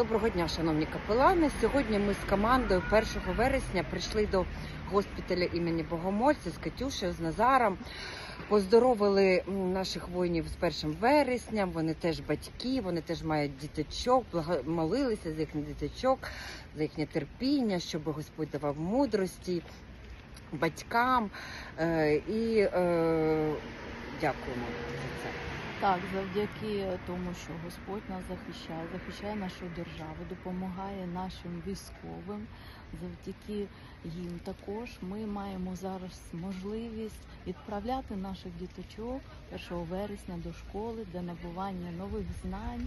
Доброго дня, шановні капелани. Сьогодні ми з командою 1 вересня прийшли до госпіталя імені Богомольця з Катюшею, з Назаром. Поздоровили наших воїнів з 1 вересня. Вони теж батьки, вони теж мають діточок, молилися за їхніх діточок, за їхнє терпіння, щоб Господь давав мудрості батькам. Е, І е, дякуємо за це. Так, завдяки тому, що Господь нас захищає, захищає нашу державу, допомагає нашим військовим. Завдяки їм також ми маємо зараз можливість відправляти наших діточок 1 вересня до школи для набування нових знань.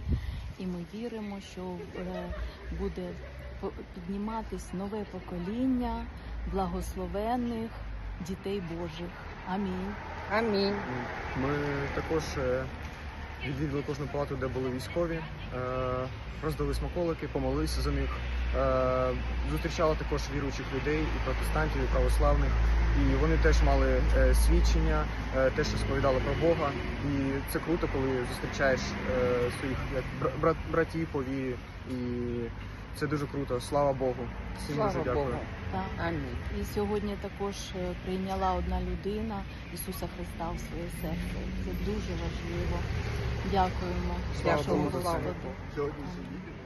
І ми віримо, що е, буде підніматись нове покоління благословенних дітей Божих. Амінь. Амінь. Ми також е, відвідали кожну палату, де були військові, е, роздали смаколики, помолилися за них. Е, Зустрічали також віруючих людей, і протестантів, і православних. І вони теж мали свідчення, теж розповідали про Бога. І це круто, коли зустрічаєш своїх як брат, братів по вірі. І це дуже круто. Слава Богу. Всім Слава дуже дякую. Богу. Так. Амінь. І сьогодні також е, прийняла одна людина Ісуса Христа в своє серце. Це дуже важливо. Дякуємо Слава Богу. Сьогодні Амінь.